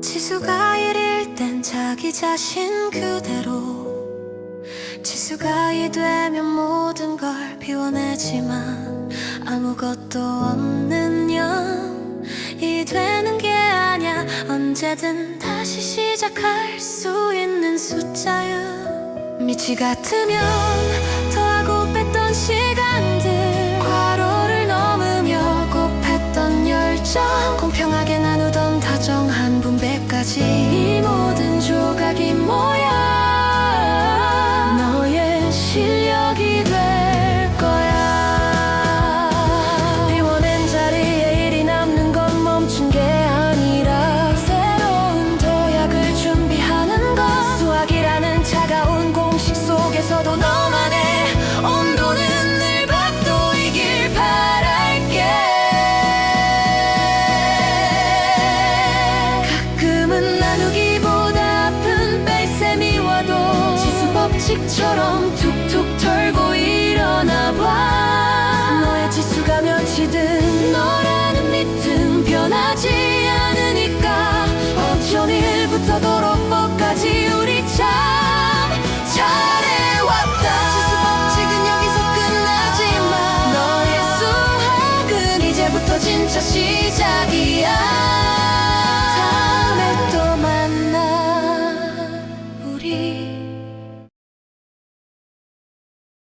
지수가 일일 땐 자기 자신 그대로. 지수가 이 되면 모든 걸 비워내지만 아무것도 없는 영이 되는 게 아냐 언제든 다시 시작할 수 있는 숫자야 미치 같으면 더하고 뺐던 시간들 괄호를 넘으며 곱했던 열정 공평하게 나누던 다정한 분배까지 이 모든 조각이 모여 너의 실력이 지수 법칙처럼 툭툭 털고 일어나 봐. 너의 지수가 몇이든 너를